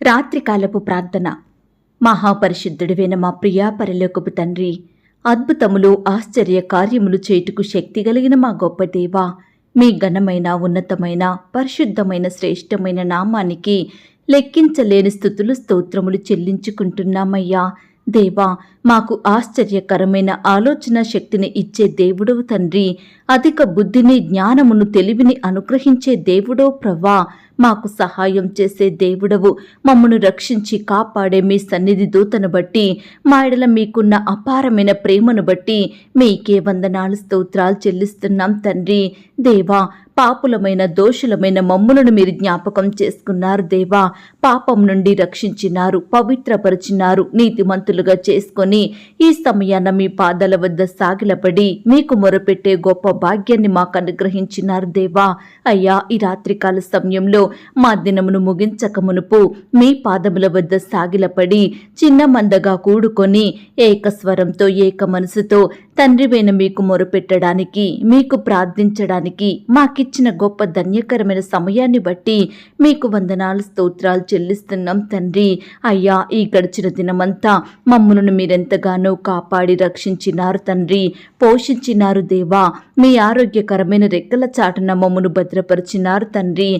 రాత్రికాలపు ప్రార్థన. మహాపరిశుద్ధుడివైన మా ప్రియా పరలోకపు తండ్రి అద్భుతములు ఆశ్చర్య కార్యములు చేటుకు శక్తి కలిగిన మా గొప్ప దేవా మీ ఘనమైన ఉన్నతమైన పరిశుద్ధమైన శ్రేష్టమైన నామానికి లెక్కించలేని స్థుతులు స్తోత్రములు చెల్లించుకుంటున్నామయ్యా. దేవా మాకు ఆశ్చర్యకరమైన ఆలోచన శక్తిని ఇచ్చే దేవుడవు తండ్రి అధిక బుద్ధిని జ్ఞానమును తెలివిని అనుగ్రహించే దేవుడో ప్రవ్వా. మాకు సహాయం చేసే దేవుడవు. మమ్మను రక్షించి కాపాడే మీ సన్నిధి దూతను బట్టి మా ఎడల మీకున్న అపారమైన ప్రేమను బట్టి మీకే వందనాలు స్తోత్రాలు చెల్లిస్తున్నాం తండ్రి. దేవా పాపులమైన దోషులమైన మమ్ములను మీరు జ్ఞాపకం చేసుకున్నారు దేవా. పాపం నుండి రక్షించినారు పవిత్రపరిచినారు నీతిమంతులుగా చేసుకొని ఈ సమయాన మీ పాదాల వద్ద సాగిలపడి మీకు మొరపెట్టే గొప్ప భాగ్యాన్ని మాకు అనుగ్రహించినారు దేవా. అయ్యా ఈ రాత్రికాల సమయంలో మా దినమును ముగించక మునుపు మీ పాదముల వద్ద సాగిలపడి చిన్న మందగా కూడుకొని ఏక స్వరంతో ఏక మనసుతో తండ్రివైన మీకు మొరపెట్టడానికి మీకు ప్రార్థించడానికి మాకిచ్చిన గొప్ప ధన్యకరమైన సమయాన్ని బట్టి మీకు వందనాలు స్తోత్రాలు చెల్లిస్తున్నాం తండ్రి. అయ్యా ఈ గడిచిన దినమంతా మమ్మలను మీరెంతగానో కాపాడి రక్షించినారు తండ్రి. పోషించినారు దేవా. మీ ఆరోగ్యకరమైన రెక్కల చాటున మమ్మను భద్రపరిచినారు తండ్రి.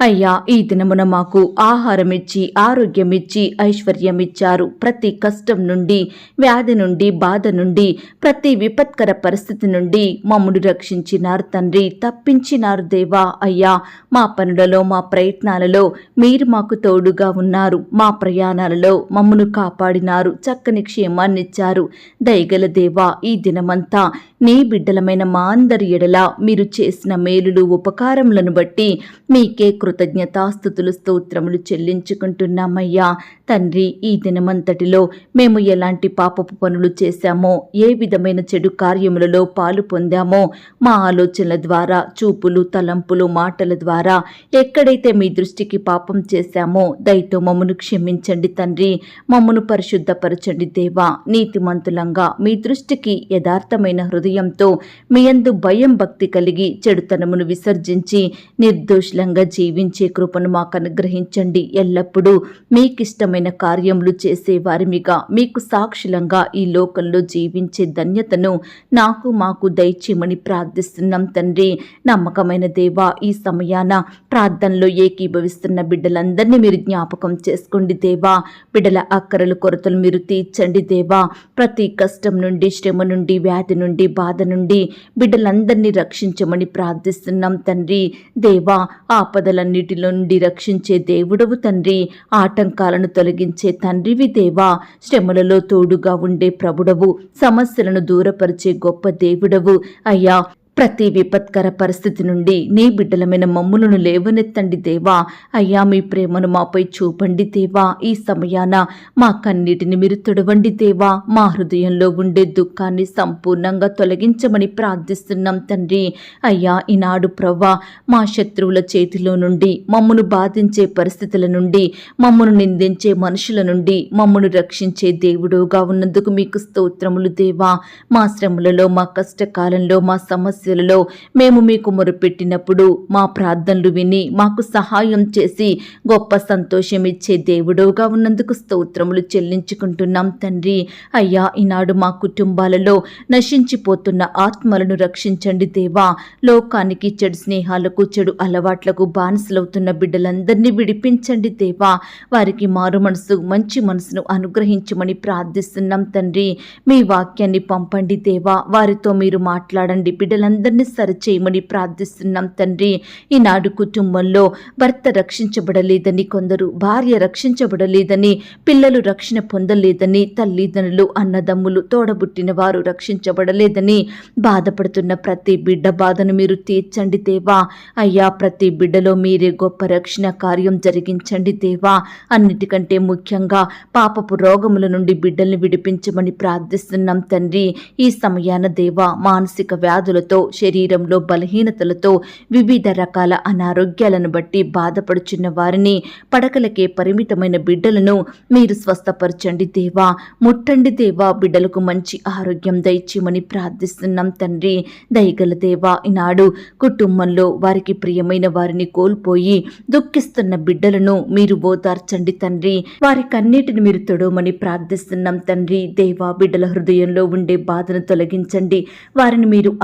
అయ్యా ఈ దినమున మాకు ఆహారమిచ్చి ఆరోగ్యమిచ్చి ఐశ్వర్యమిచ్చారు. ప్రతి కష్టం నుండి వ్యాధి నుండి బాధ నుండి ప్రతి విపత్కర పరిస్థితి నుండి మమ్ముడు రక్షించినారు తండ్రి తప్పించినారు దేవా. అయ్యా మా పనులలో మా ప్రయత్నాలలో మీరు మాకు తోడుగా ఉన్నారు. మా ప్రయాణాలలో మమ్మను కాపాడినారు చక్కని క్షేమాన్నిచ్చారు దయగల దేవా ఈ దినమంతా నీ బిడ్డలమైన మా అందరి ఎడల మీరు చేసిన మేలులు ఉపకారములను బట్టి మీకే కృతజ్ఞతాస్థుతులు స్తోత్రములు చెల్లించుకుంటున్నామయ్యా. తండ్రి ఈ దినమంతటిలో మేము ఎలాంటి పాపపు పనులు చేశామో ఏ విధమైన చెడు కార్యములలో పాలు పొందామో మా ఆలోచనల ద్వారా చూపులు తలంపులు మాటల ద్వారా ఎక్కడైతే మీ దృష్టికి పాపం చేశామో దయతో మమ్మను క్షమించండి తండ్రి. మమ్మను పరిశుద్ధపరచండి దేవా. నీతిమంతులంగా మీ దృష్టికి యథార్థమైన హృదయంతో మీ యందు భయం భక్తి కలిగి చెడుతనమును విసర్జించి నిర్దోషులంగా జీవి జీవించే కృపను మాకు అనుగ్రహించండి. ఎల్లప్పుడూ మీకిష్టమైన కార్యములు చేసే వారిమిగా మీకు సాక్షులంగా ఈ లోకంలో జీవించే ధన్యతను నాకు మాకు దయచేయమని ప్రార్థిస్తున్నాం తండ్రి. నమ్మకమైన దేవా ఈ సమయాన ప్రార్థనలో ఏకీభవిస్తున్న బిడ్డలందరినీ మీరు జ్ఞాపకం చేసుకోండి దేవా. బిడ్డల అక్కరలు కొరతలు మీరు తీర్చండి దేవా. ప్రతి కష్టం నుండి శ్రమ నుండి వ్యాధి నుండి బాధ నుండి బిడ్డలందరినీ రక్షించమని ప్రార్థిస్తున్నాం తండ్రి. దేవా ఆపదల ఆపదలన్నిటి నుండి రక్షించే దేవుడవు తండ్రి. ఆటంకాలను తొలగించే తండ్రివి దేవా. శ్రమలలో తోడుగా ఉండే ప్రభుడవు. సమస్యలను దూరపరిచే గొప్ప దేవుడవు. అయ్యా ప్రతి విపత్కర పరిస్థితి నుండి నీ బిడ్డలమైన మమ్ములను లేవనెత్తండి దేవా. అయ్యా మీ ప్రేమను మాపై చూపండి దేవా. ఈ సమయాన మా కన్నీటిని మీరు తొడవండి దేవా. మా హృదయంలో ఉండే దుఃఖాన్ని సంపూర్ణంగా తొలగించమని ప్రార్థిస్తున్నాం తండ్రి. అయ్యా ఈనాడు ప్రవ్వా మా శత్రువుల చేతిలో నుండి మమ్మను బాధించే పరిస్థితుల నుండి మమ్మను నిందించే మనుషుల నుండి మమ్మను రక్షించే దేవుడుగా ఉన్నందుకు మీకు స్తోత్రములు దేవా. మా శ్రమలలో మా కష్టకాలంలో మా సమస్య సమస్యలలో మేము మీకు మొరుపెట్టినప్పుడు మా ప్రార్థనలు విని మాకు సహాయం చేసి గొప్ప సంతోషం ఇచ్చే దేవుడుగా ఉన్నందుకు స్తోత్రములు చెల్లించుకుంటున్నాం తండ్రి. అయ్యా ఈనాడు మా కుటుంబాలలో నశించిపోతున్న ఆత్మలను రక్షించండి దేవా. లోకానికి చెడు స్నేహాలకు చెడు అలవాట్లకు బానిసలవుతున్న బిడ్డలందరినీ విడిపించండి దేవా. వారికి మారు మనసు మంచి మనసును అనుగ్రహించమని ప్రార్థిస్తున్నాం తండ్రి. మీ వాక్యాన్ని పంపండి దేవా. వారితో మీరు మాట్లాడండి. బిడ్డలందరూ అందరిని సరిచేయమని ప్రార్థిస్తున్నాం తండ్రి. ఈనాడు కుటుంబంలో భర్త రక్షించబడలేదని కొందరు భార్య రక్షించబడలేదని పిల్లలు రక్షణ పొందలేదని తల్లిదండ్రులు అన్నదమ్ములు తోడబుట్టిన వారు రక్షించబడలేదని బాధపడుతున్న ప్రతి బిడ్డ బాధను మీరు తీర్చండి దేవా. అయ్యా ప్రతి బిడ్డలో మీరే గొప్ప రక్షణ కార్యం జరిగించండి దేవా. అన్నిటికంటే ముఖ్యంగా పాపపు రోగముల నుండి బిడ్డల్ని విడిపించమని ప్రార్థిస్తున్నాం తండ్రి. ఈ సమయాన దేవా మానసిక వ్యాధులతో శరీరంలో బలహీనతలతో వివిధ రకాల అనారోగ్యాలను బట్టి బాధపడుచున్న వారిని పడకలకే పరిమితమైన బిడ్డలను మీరు స్వస్థపరచండి దేవా. ముట్టండి దేవా. బిడ్డలకు మంచి ఆరోగ్యం దయచేయమని ప్రార్థిస్తున్నాం తండ్రి. దయగల దేవా ఈనాడు కుటుంబంలో వారికి ప్రియమైన వారిని కోల్పోయి దుఃఖిస్తున్న బిడ్డలను మీరు ఓదార్చండి తండ్రి. వారికన్నిటిని మీరు తొడవమని ప్రార్థిస్తున్నాం తండ్రి. దేవా బిడ్డల హృదయంలో ఉండే బాధను తొలగించండి. వారిని మీరు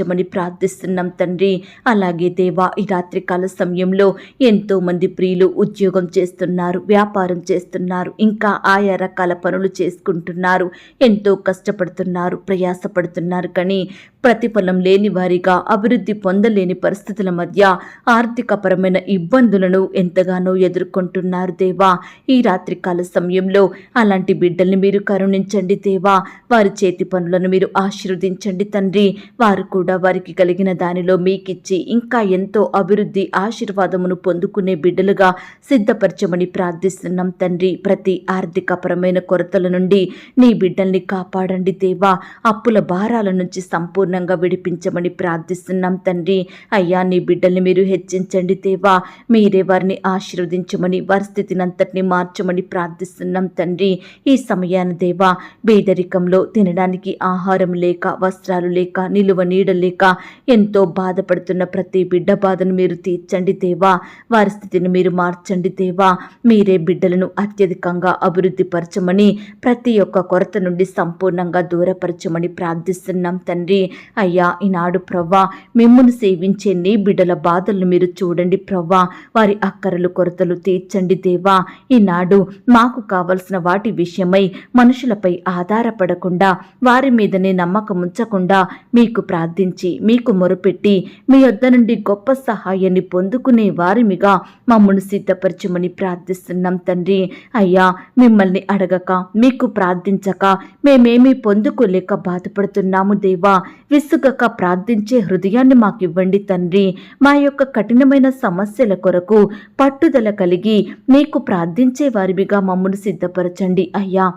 ఆదరించమని ప్రార్థిస్తున్నాం తండ్రి. అలాగే దేవా ఈ రాత్రికాల సమయంలో ఎంతో మంది ప్రియులు ఉద్యోగం చేస్తున్నారు వ్యాపారం చేస్తున్నారు ఇంకా ఆయా రకాల పనులు చేసుకుంటున్నారు. ఎంతో కష్టపడుతున్నారు ప్రయాసపడుతున్నారు. కానీ ప్రతిఫలం లేని వారిగా అభివృద్ధి పొందలేని పరిస్థితుల మధ్య ఆర్థికపరమైన ఇబ్బందులను ఎంతగానో ఎదుర్కొంటున్నారు దేవా. ఈ రాత్రికాల సమయంలో అలాంటి బిడ్డల్ని మీరు కరుణించండి దేవా. వారి చేతి పనులను మీరు ఆశీర్వదించండి తండ్రి. వారు కూడా వారికి కలిగిన దానిలో మీకిచ్చి ఇంకా ఎంతో అభివృద్ధి ఆశీర్వాదమును పొందుకునే బిడ్డలుగా సిద్ధపరచమని ప్రార్థిస్తున్నాం తండ్రి. ప్రతి ఆర్థికపరమైన కొరతల నుండి నీ బిడ్డల్ని కాపాడండి దేవా. అప్పుల భారాల నుంచి సంపూర్ణంగా విడిపించమని ప్రార్థిస్తున్నాం తండ్రి. అయ్యా నీ బిడ్డల్ని మీరు హెచ్చించండి దేవా. మీరే వారిని ఆశీర్వదించమని వారి స్థితిని అంతటిని మార్చమని ప్రార్థిస్తున్నాం తండ్రి. ఈ సమయాన దేవా బీదరికంలో తినడానికి ఆహారం లేక వస్త్రాలు లేక నిలువ నీడలు లేక ఎంతో బాధపడుతున్న ప్రతి బిడ్డ బాధను మీరు తీర్చండి దేవా. వారి స్థితిని మీరు మార్చండి దేవా. మీరే బిడ్డలను అత్యధికంగా అభివృద్ధి పరచమని ప్రతి ఒక్క కొరత నుండి సంపూర్ణంగా దూరపరచమని ప్రార్థిస్తున్నాం తండ్రి. అయ్యా ఈనాడు ప్రవ్వా మిమ్మల్ని సేవించే నీ బిడ్డల బాధలను మీరు చూడండి ప్రవ్వా. వారి అక్కరలు కొరతలు తీర్చండి దేవా. ఈనాడు మాకు కావలసిన వాటి విషయమై మనుషులపై ఆధారపడకుండా వారి మీదనే నమ్మకం ఉంచకుండా మీకు ప్రార్థించి మీకు మొరపెట్టి మీ వద్ద నుండి గొప్ప సహాయాన్ని పొందుకునే వారిమిగా మమ్మల్ని సిద్ధపరచమని ప్రార్థిస్తున్నాం తండ్రి. అయ్యా మిమ్మల్ని అడగక మీకు ప్రార్థించక మేమేమీ పొందుకోలేక బాధపడుతున్నాము దేవా. విసుగక ప్రార్థించే హృదయాన్ని మాకు ఇవ్వండి తండ్రి. మా యొక్క కఠినమైన సమస్యల కొరకు పట్టుదల కలిగి మీకు ప్రార్థించే వారివిగా మమ్మల్ని సిద్ధపరచండి అయ్యా.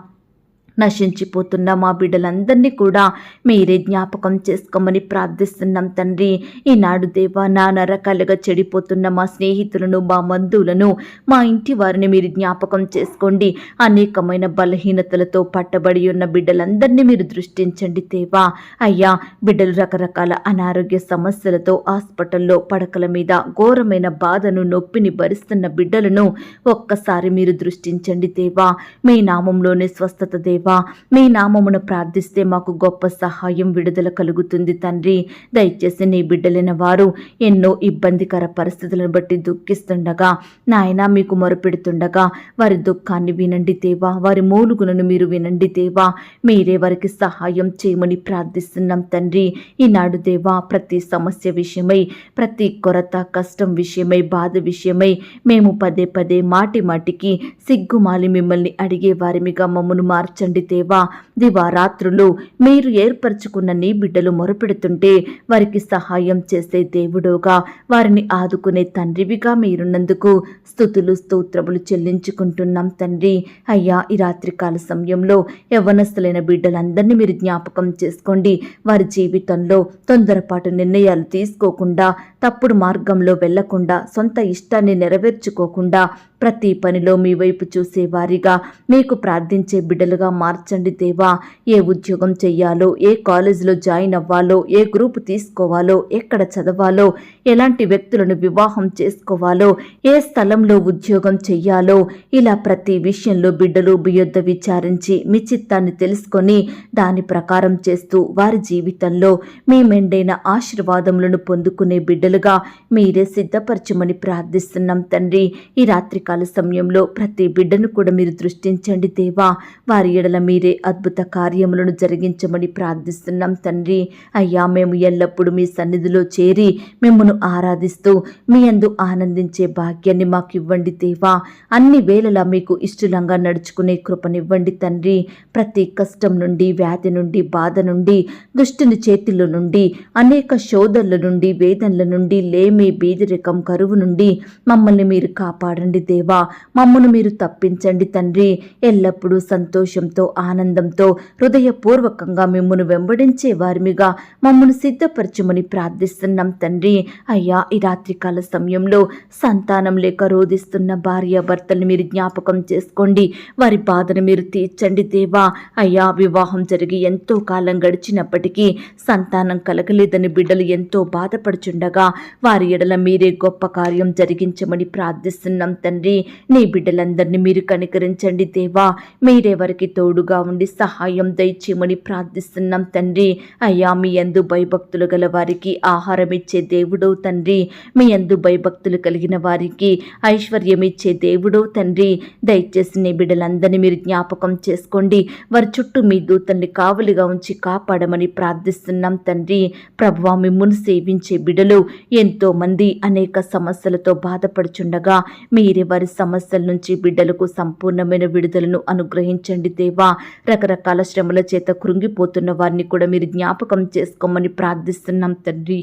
నశించిపోతున్న మా బిడ్డలందరినీ కూడా మీరే జ్ఞాపకం చేసుకోమని ప్రార్థిస్తున్నాం తండ్రి. ఈనాడు దేవా నానా రకాలుగా చెడిపోతున్న మా స్నేహితులను మా బంధువులను మా ఇంటి వారిని మీరు జ్ఞాపకం చేసుకోండి. అనేకమైన బలహీనతలతో పట్టబడి ఉన్న బిడ్డలందరినీ మీరు దృష్టించండి దేవా. అయ్యా బిడ్డలు రకరకాల అనారోగ్య సమస్యలతో హాస్పిటల్లో పడకల మీద ఘోరమైన బాధను నొప్పిని భరిస్తున్న బిడ్డలను ఒక్కసారి మీరు దృష్టించండి దేవా. మీ నామంలోనే స్వస్థత దేవా. మీ నామమును ప్రార్థిస్తే మాకు గొప్ప సహాయం విడుదల కలుగుతుంది తండ్రి. దయచేసి నీ బిడ్డలైన వారు ఎన్నో ఇబ్బందికర పరిస్థితులను బట్టి దుఃఖిస్తుండగా నాయన మీకు మొరపెడుతుండగా వారి దుఃఖాన్ని వినండి దేవా వారి మూలుగులను మీరు వినండి దేవా. మీరే వారికి సహాయం చేయమని ప్రార్థిస్తున్నాం తండ్రి. ఈనాడు దేవా ప్రతి సమస్య విషయమై ప్రతి కొరత కష్టం విషయమై బాధ విషయమై మేము పదే పదే మాటి మాటికి సిగ్గుమాలి మిమ్మల్ని అడిగే వారిమిగా మమ్మను మార్చండి దేవా దివారాత్రులు మీరు ఏర్పరచుకున్న నీ బిడ్డలు మొరపెడుతుంటే వారికి సహాయం చేసే దేవుడుగా. వారిని ఆదుకునే తండ్రివిగా మీరున్నందుకు స్థుతులు స్తోత్రములు చెల్లించుకుంటున్నాం తండ్రి. అయ్యా ఈ రాత్రికాల సమయంలో యవ్వనస్తులైన బిడ్డలందరినీ మీరు జ్ఞాపకం చేసుకోండి. వారి జీవితంలో తొందరపాటు నిర్ణయాలు తీసుకోకుండా తప్పుడు మార్గంలో వెళ్ళకుండా సొంత ఇష్టాన్ని నెరవేర్చుకోకుండా ప్రతి పనిలో మీ వైపు చూసే వారిగా మీకు ప్రార్థించే బిడ్డలుగా మార్చండి దేవా. ఏ ఉద్యోగం చెయ్యాలో ఏ కాలేజీలో జాయిన్ అవ్వాలో ఏ గ్రూప్ తీసుకోవాలో ఎక్కడ చదవాలో ఎలాంటి వ్యక్తులను వివాహం చేసుకోవాలో ఏ స్థలంలో ఉద్యోగం చెయ్యాలో ఇలా ప్రతి విషయంలో బిడ్డలు బియొద్ద విచారించి మీ చిత్తాన్ని తెలుసుకొని దాని ప్రకారం చేస్తూ వారి జీవితంలో మీ మెండైన ఆశీర్వాదములను పొందుకునే బిడ్డలుగా మీరే సిద్ధపరచమని ప్రార్థిస్తున్నాం తండ్రి. ఈ రాత్రికాల సమయంలో ప్రతి బిడ్డను కూడా మీరు దృష్టించండి దేవా. వారి ఎడల మీరే అద్భుత కార్యములను జరిగించమని ప్రార్థిస్తున్నాం తండ్రి. అయ్యా మేము ఎల్లప్పుడూ మీ సన్నిధిలో చేరి మిమ్మను ఆరాధిస్తూ మీ అందు ఆనందించే భాగ్యాన్ని మాకు ఇవ్వండి దేవా. అన్ని వేళలా మీకు ఇష్టలంగా నడుచుకునే కృపనివ్వండి తండ్రి. ప్రతి కష్టం నుండి వ్యాధి నుండి బాధ నుండి దుష్టుని చేతిలో నుండి అనేక శోధనల నుండి వేదనల నుండి లేమి బీదరికం కరువు నుండి మమ్మల్ని మీరు కాపాడండి దేవా. దేవా మమ్మను మీరు తప్పించండి తండ్రి. ఎల్లప్పుడూ సంతోషంతో ఆనందంతో హృదయపూర్వకంగా మిమ్మను వెంబడించే వారిమిగా మమ్మను సిద్ధపరచమని ప్రార్థిస్తున్నాం తండ్రి. అయ్యా ఈ రాత్రికాల సమయంలో సంతానం లేక రోధిస్తున్న భార్య మీరు జ్ఞాపకం చేసుకోండి. వారి బాధను మీరు తీర్చండి దేవా. అయ్యా వివాహం జరిగి ఎంతో కాలం గడిచినప్పటికీ సంతానం కలగలేదని బిడ్డలు ఎంతో బాధపడుచుండగా వారి ఎడల మీరే గొప్ప కార్యం జరిగించమని ప్రార్థిస్తున్నాం తండ్రి. నీ బిడ్డలందరినీ మీరు కనికరించండి దేవా. మీరెవరికి తోడుగా ఉండి సహాయం దయచేయమని ప్రార్థిస్తున్నాం తండ్రి. అయ్యా మీ యందు భయభక్తులు గల వారికి ఆహారం ఇచ్చే దేవుడో తండ్రి. మీ యందు భయభక్తులు కలిగిన వారికి ఐశ్వర్యం ఇచ్చే దేవుడో తండ్రి. దయచేసి నీ బిడ్డలందరినీ మీరు జ్ఞాపకం చేసుకోండి. వారి చుట్టూ మీ దూతల్ని కావలిగా ఉంచి కాపాడమని ప్రార్థిస్తున్నాం తండ్రి. ప్రభువా మిమ్మును సేవించే బిడ్డలు ఎంతో మంది అనేక సమస్యలతో బాధపడుచుండగా మీరే వారి సమస్యల నుంచి బిడ్డలకు సంపూర్ణమైన విడుదలను అనుగ్రహించండి దేవా. రకరకాల శ్రమల చేత కృంగిపోతున్న వారిని కూడా మీరు జ్ఞాపకం చేసుకోమని ప్రార్థిస్తున్నాం తండ్రి.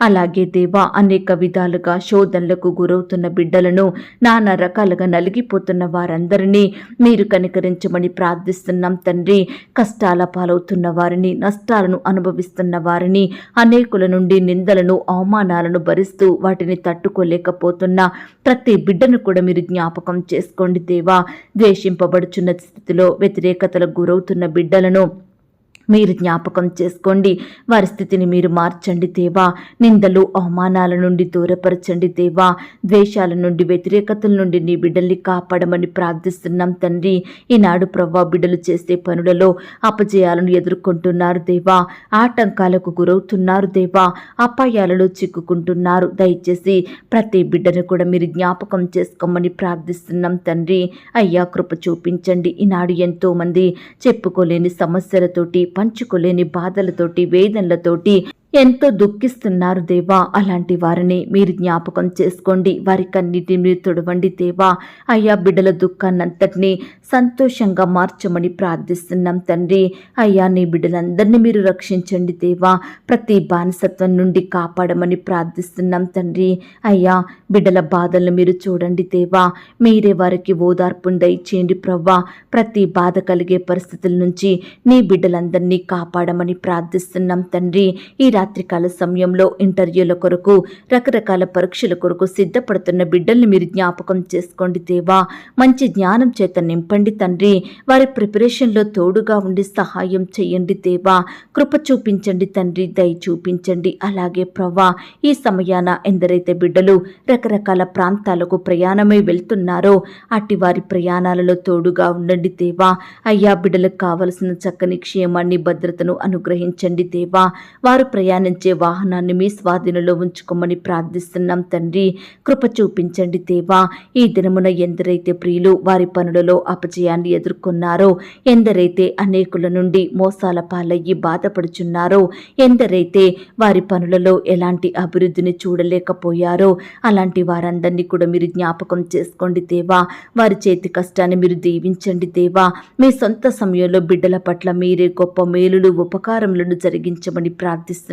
అలాగే దేవా అనేక విధాలుగా శోధనలకు గురవుతున్న బిడ్డలను నానా రకాలుగా నలిగిపోతున్న వారందరినీ మీరు కనికరించమని ప్రార్థిస్తున్నాం తండ్రి. కష్టాల పాలవుతున్న వారిని నష్టాలను అనుభవిస్తున్న వారిని అనేకుల నుండి నిందలను అవమానాలను భరిస్తూ వాటిని తట్టుకోలేకపోతున్న ప్రతి బిడ్డను కూడా మీరు జ్ఞాపకం చేసుకోండి దేవా. ద్వేషింపబడుచున్న స్థితిలో వ్యతిరేకతలకు గురవుతున్న బిడ్డలను మీరు జ్ఞాపకం చేసుకోండి. వారి స్థితిని మీరు మార్చండి దేవా. నిందలు అవమానాల నుండి దూరపరచండి దేవా. ద్వేషాల నుండి వ్యతిరేకతల నుండి నీ బిడ్డల్ని కాపాడమని ప్రార్థిస్తున్నాం తండ్రి. ఈనాడు ప్రవ్వా బిడ్డలు చేసే పనులలో అపజయాలను ఎదుర్కొంటున్నారు దేవా. ఆటంకాలకు గురవుతున్నారు దేవా. అపాయాలలో చిక్కుకుంటున్నారు. దయచేసి ప్రతి బిడ్డను కూడా మీరు జ్ఞాపకం చేసుకోమని ప్రార్థిస్తున్నాం తండ్రి. అయ్యా కృప చూపించండి. ఈనాడు ఎంతోమంది చెప్పుకోలేని సమస్యలతోటి పంచుకోలేని బాధలతోటి వేదనలతోటి ఎంతో దుఃఖిస్తున్నారు దేవా. అలాంటి వారిని మీరు జ్ఞాపకం చేసుకోండి. వారి కన్నిటిని మీరు తొడవండి దేవా. అయ్యా బిడ్డల దుఃఖాన్నంతటినీ సంతోషంగా మార్చమని ప్రార్థిస్తున్నాం తండ్రి. అయ్యా నీ బిడ్డలందరినీ మీరు రక్షించండి దేవా. ప్రతి బానిసత్వం నుండి కాపాడమని ప్రార్థిస్తున్నాం తండ్రి. అయ్యా బిడ్డల బాధలను మీరు చూడండి దేవా. మీరే వారికి ఓదార్పును దయచేయండి ప్రవ్వా. ప్రతి బాధ కలిగే పరిస్థితుల నుంచి నీ బిడ్డలందరినీ కాపాడమని ప్రార్థిస్తున్నాం తండ్రి. ఈ రాత్రికాల సమయంలో ఇంటర్వ్యూల కొరకు రకరకాల పరీక్షల కొరకు సిద్ధపడుతున్న బిడ్డల్ని మీరు జ్ఞాపకం చేసుకోండి దేవా. మంచి జ్ఞానం చేత నింపండి తండ్రి. వారి ప్రిపరేషన్లో తోడుగా ఉండి సహాయం చేయండి దేవా. కృప చూపించండి తండ్రి దయ చూపించండి. అలాగే ప్రవ్వా ఈ సమయాన ఎందరైతే బిడ్డలు రకరకాల ప్రాంతాలకు ప్రయాణమై వెళ్తున్నారో అట్టి వారి ప్రయాణాలలో తోడుగా ఉండండి దేవా. అయ్యా బిడ్డలకు కావలసిన చక్కని క్షేమాన్ని భద్రతను అనుగ్రహించండి దేవా. వారు ప్రయాణ ప్రయాణించే వాహనాన్ని మీ స్వాధీనంలో ఉంచుకోమని ప్రార్థిస్తున్నాం తండ్రి. కృప చూపించండి దేవా. ఈ దినమున ఎందరైతే ప్రియులు వారి పనులలో అపజయాన్ని ఎదుర్కొన్నారో ఎందరైతే అనేకుల నుండి మోసాల పాలయ్యి బాధపడుచున్నారో ఎందరైతే వారి పనులలో ఎలాంటి అభివృద్ధిని చూడలేకపోయారో అలాంటి వారందరినీ కూడా మీరు జ్ఞాపకం చేసుకోండి దేవా. వారి చేతి కష్టాన్ని మీరు దీవించండి దేవా. మీ సొంత సమయంలో బిడ్డల పట్ల మీరే గొప్ప మేలులు ఉపకారములను జరిగించమని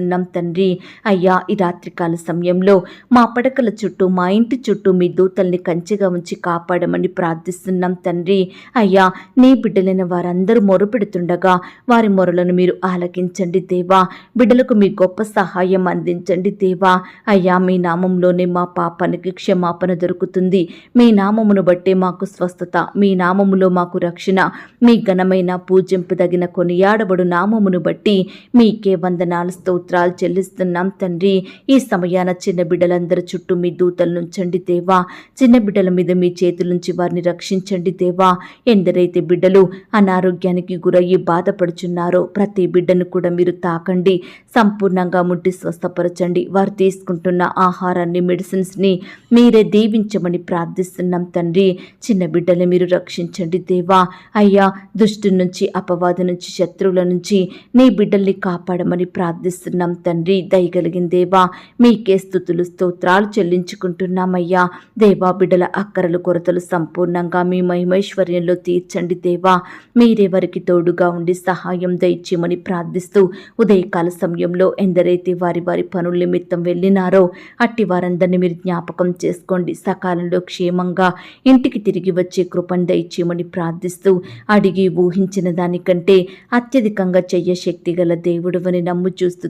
ప్రార్థిస్తున్నాం తండ్రి. అయ్యా ఈ రాత్రికాల సమయంలో మా పడకల చుట్టూ మా ఇంటి చుట్టూ మీ దూతల్ని కంచెగా ఉంచి కాపాడమని ప్రార్థిస్తున్నాం తండ్రి. అయ్యా నీ బిడ్డలైన వారందరూ మొరపెడుతుండగా వారి మొరలను మీరు ఆలకించండి దేవా. బిడ్డలకు మీ గొప్ప సహాయం అందించండి దేవా. అయ్యా మీ నామంలోనే మా పాపానికి క్షమాపణ దొరుకుతుంది. మీ నామమును బట్టే మాకు స్వస్థత మీ నామములో మాకు రక్షణ మీ ఘనమైన పూజింపదగిన కొనియాడబడు నామమును బట్టి మీకే వందనాలు స్తోత్రాలు చెల్లిస్తున్నాం తండ్రి. ఈ సమయాన చిన్న బిడ్డలందరి చుట్టూ మీ దూతలు నుంచండి దేవా. చిన్న బిడ్డల మీద మీ చేతుల నుంచి వారిని రక్షించండి దేవా. ఎందరైతే బిడ్డలు అనారోగ్యానికి గురయ్యి బాధపడుచున్నారో ప్రతి బిడ్డను కూడా మీరు తాకండి. సంపూర్ణంగా ముట్టి స్వస్థపరచండి. వారు తీసుకుంటున్న ఆహారాన్ని మెడిసిన్స్ని మీరే దీవించమని ప్రార్థిస్తున్నాం తండ్రి. చిన్న బిడ్డలు మీరు రక్షించండి దేవా. అయ్యా దుష్టు నుంచి అపవాది నుంచి శత్రువుల నుంచి నీ బిడ్డల్ని కాపాడమని ప్రార్థిస్తున్నాం చేస్తున్నాం తండ్రి దయగలిగిన దేవా మీకే స్థుతులు స్తోత్రాలు చెల్లించుకుంటున్నామయ్యా. దేవా బిడ్డల అక్కరలు కొరతలు సంపూర్ణంగా మీ మహిమైశ్వర్యంలో తీర్చండి దేవా. మీరెవరికి తోడుగా ఉండి సహాయం దయచేయమని ప్రార్థిస్తూ ఉదయకాల సమయంలో ఎందరైతే వారి వారి పనుల నిమిత్తం వెళ్ళినారో అట్టి వారందరినీ మీరు జ్ఞాపకం చేసుకోండి. సకాలంలో క్షేమంగా ఇంటికి తిరిగి వచ్చే కృపను దయచేయమని ప్రార్థిస్తూ అడిగి ఊహించిన దానికంటే అత్యధికంగా చెయ్య శక్తి గల దేవుడు అని నమ్ము చూస్తూ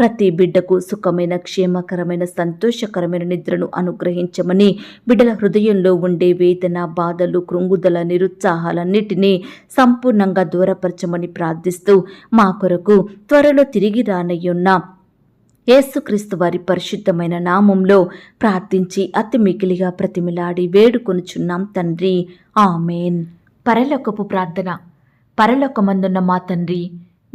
ప్రతి బిడ్డకు సుఖమైన క్షేమకరమైన సంతోషకరమైన నిద్రను అనుగ్రహించమని బిడ్డల హృదయంలో ఉండే వేదన బాధలు కృంగుదల నిరుత్సాహాలన్నిటినీ సంపూర్ణంగా దూరపరచమని ప్రార్థిస్తూ మా కొరకు త్వరలో తిరిగి రానయ్యున్న యేసుక్రీస్తు వారి పరిశుద్ధమైన నామంలో ప్రార్థించి అతి మిగిలిగా ప్రతిమిలాడి వేడుకొనుచున్నాం తండ్రి. ఆమెన్. పరలోకపు ప్రార్థన. పరలోకమందున్న మా తండ్రి